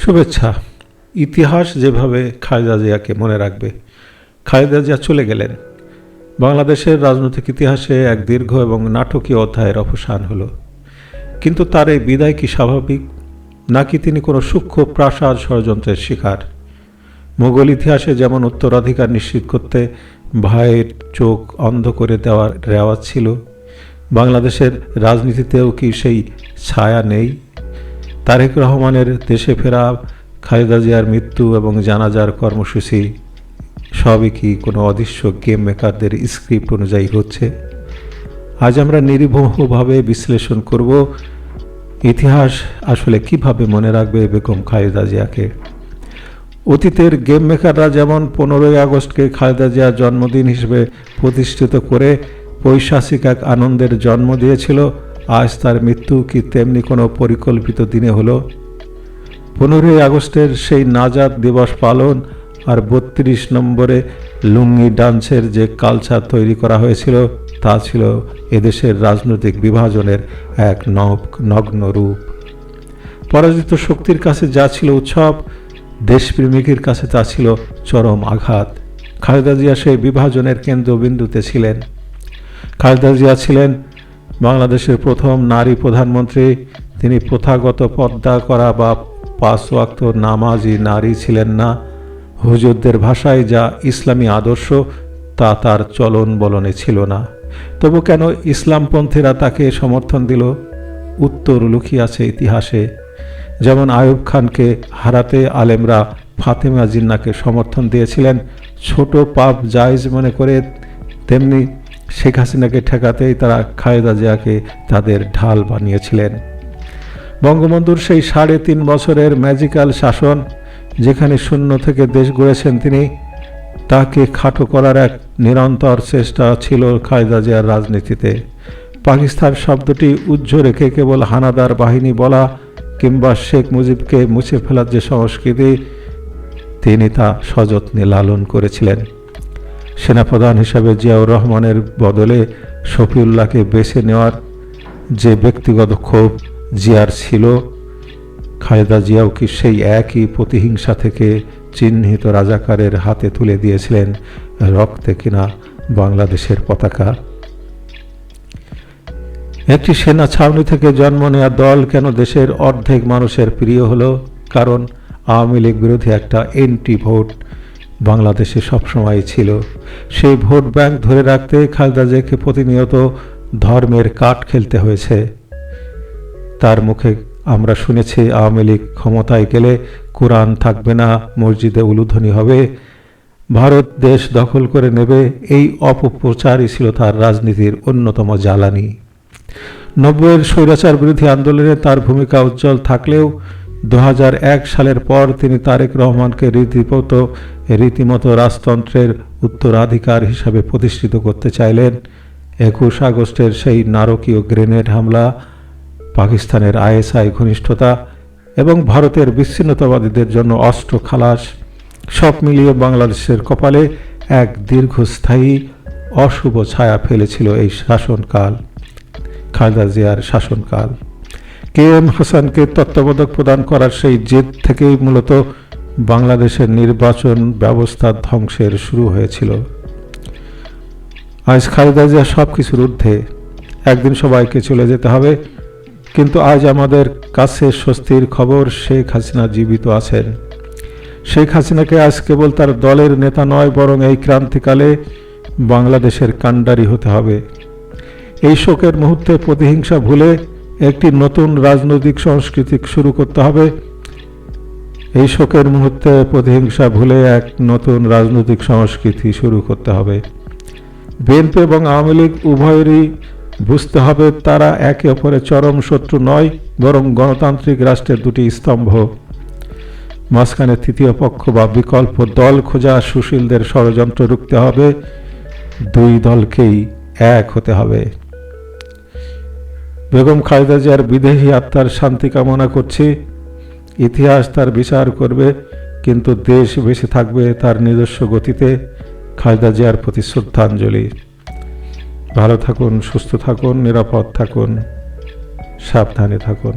শুভেচ্ছা। ইতিহাস যেভাবে খালেদা জিয়াকে মনে রাখবে, খালেদা জিয়া চলে গেলেন। বাংলাদেশের রাজনৈতিক ইতিহাসে এক দীর্ঘ এবং নাটকীয় অধ্যায়ের অবসান হলো। কিন্তু তার এই বিদায় কি স্বাভাবিক, নাকি তিনি কোনো সূক্ষ্ম প্রাসাদ ষড়যন্ত্রের শিকার? মোগল ইতিহাসে যেমন উত্তরাধিকার নিশ্চিত করতে ভাইয়ের চোখ অন্ধ করে দেওয়ার রেওয়াজ ছিল, বাংলাদেশের রাজনীতিতেও কি সেই ছায়া নেই? তারেক রহমানের দেশে ফেরা, খালেদা জিয়ার মৃত্যু এবং জানাজার কর্মসূচি, সবই কি কোনো অদৃশ্য গেম মেকারদের স্ক্রিপ্ট অনুযায়ী হচ্ছে? আজ আমরা নিরীহভাবে বিশ্লেষণ করব, ইতিহাস আসলে কীভাবে মনে রাখবে বেগম খালেদা জিয়াকে? অতীতের গেম মেকাররা যেমন পনেরোই আগস্টকে খালেদা জিয়ার জন্মদিন হিসেবে প্রতিষ্ঠিত করে, পৈশাচিক এক আনন্দের জন্ম দিয়েছিল আজ তার মৃত্যু কি তেমনি কোনো পরিকল্পিত দিনে হলো? পনেরোই আগস্টের সেই নাজাদ দিবস পালন আর বত্রিশ নম্বরে লুঙ্গি ডান্সের যে কালচার তৈরি করা হয়েছিল, তা ছিল এদেশের রাজনৈতিক বিভাজনের এক নগ্ন রূপ। পরাজিত শক্তির কাছে যা ছিল উৎসব, দেশপ্রেমিকের কাছে তা ছিল চরম আঘাত। খালেদা জিয়া সেই বিভাজনের কেন্দ্রবিন্দুতে ছিলেন। খালেদা জিয়া ছিলেন বাংলাদেশের প্রথম নারী প্রধানমন্ত্রী। তিনি প্রথাগত পর্দা করা বা পাঁচ ওয়াক্ত নামাজি নারী ছিলেন না। হুজুরদের ভাষায় যা ইসলামী আদর্শ, তা তার চলন বলনে ছিল না। তবু কেন ইসলামপন্থীরা তাকে সমর্থন দিল? উত্তর লুকিয়ে আছে ইতিহাসে। যেমন আয়ুব খানকে হারাতে আলেমরা ফাতেমা জিন্নাকে সমর্থন দিয়েছিলেন, ছোট পাপ জায়জ মনে করে তেমনি শেখ হাসিনাকে ঠেকাতেই তারা খালেদা জিয়াকে তাদের ঢাল বানিয়েছিলেন। বঙ্গবন্ধুর সেই সাড়ে তিন বছরের ম্যাজিক্যাল শাসন, যেখানে শূন্য থেকে দেশ গড়েছেন তিনি, তাকে খাটো করার এক নিরন্তর চেষ্টা ছিল খালেদা জিয়ার রাজনীতিতে। পাকিস্তান শব্দটি উজ্জ্ব রেখে কেবল হানাদার বাহিনী বলা কিংবা শেখ মুজিবকে মুছে ফেলার যে সংস্কৃতি, তিনি তা সযত্নে লালন করেছিলেন। সেনাপ্রধান হিসাবে জিয়াউর রহমানের বদলে শফিউল্লাহকে বেছে নেওয়ার যে ব্যক্তিগত ক্ষোভ জিয়ার ছিল, খালেদা জিয়াও কি সেই একই প্রতিহিংসা থেকে চিহ্নিত রাজাকারের হাতে তুলে দিয়েছিলেন রক্তে কিনা বাংলাদেশের পতাকা? একটি সেনা ছাউনি থেকে জন্ম নেওয়া দল কেন দেশের অর্ধেক মানুষের প্রিয় হলো? কারণ আওয়ামী লীগ বিরোধী একটা এন্টি ভোট বাংলাদেশে সবসময় ছিল। সেই ভোট ব্যাংক ধরে রাখতে খালেদা জিয়াকে প্রতিনিয়ত ধর্মের কাঠ খেলতে হয়েছে। তার মুখে আমরা শুনেছি, আওয়ামী লীগ ক্ষমতায় গেলে কোরআন থাকবে না, মসজিদে উলুধ্বনি হবে, ভারত দেশ দখল করে নেবে, এই অপপ্রচারই ছিল তার রাজনীতির অন্যতম জ্বালানি। নব্বইয়ের স্বৈরাচার বিরোধী আন্দোলনে তার ভূমিকা উজ্জ্বল থাকলেও এক সালের পর তিনি তারেক রহমানকে রীতিমতো রীতিমতো রাজতন্ত্রের উত্তরাধিকার হিসাবে প্রতিষ্ঠিত করতে চাইলেন। একুশ আগস্টের সেই নারকীয় গ্রেনেড হামলা, পাকিস্তানের আইএসআই ঘনিষ্ঠতা এবং ভারতের বিচ্ছিন্নতাবাদীদের জন্য অস্ত্র খালাস, সব মিলিয়ে বাংলাদেশের কপালে এক দীর্ঘস্থায়ী অশুভ ছায়া ফেলেছিল এই শাসনকাল, খালেদা জিয়ার শাসনকাল। কে এম হাসানকে তত্ত্বাবধায়ক প্রদান করার সেই জেদ থেকেই মূলত বাংলাদেশের নির্বাচন ব্যবস্থা ধ্বংসের শুরু হয়েছিল। আজ খালেদা জিয়া সব কিছুর ঊর্ধ্বে। একদিন সবাইকে চলে যেতে হবে, কিন্তু আজ আমাদের কাছে স্বস্তির খবর, শেখ হাসিনা জীবিত আছেন। শেখ হাসিনাকে আজ কেবল তার দলের নেতা নয়, বরং এই ক্রান্তিকালে বাংলাদেশের কাণ্ডারি হতে হবে। এই শোকের মুহূর্তে প্রতিহিংসা ভুলে একটি নতুন রাজনৈতিক সংস্কৃতি শুরু করতে হবে। এই শোকের মুহূর্তে প্রতিহিংসা ভুলে এক নতুন রাজনৈতিক সংস্কৃতি শুরু করতে হবে। বিএনপি এবং আওয়ামী লীগ উভয়েরই বুঝতে হবে তারা একে অপরের চরম শত্রু নয়, বরং গণতান্ত্রিক রাষ্ট্রের দুটি স্তম্ভ। মাঝখানে তৃতীয় পক্ষ বা বিকল্প দল খোঁজা সুশীলদের ষড়যন্ত্র রুখতে হবে। দুই দলকেই এক হতে হবে। বেগম খালেদা জিয়ার বিদেহী আত্মার শান্তি কামনা করছি। ইতিহাস তার বিচার করবে, কিন্তু দেশ বেঁচে থাকবে তার নিজস্ব গতিতে। খালেদা জিয়ার প্রতি শ্রদ্ধাঞ্জলি। ভালো থাকুন, সুস্থ থাকুন, নিরাপদ থাকুন, সাবধানে থাকুন।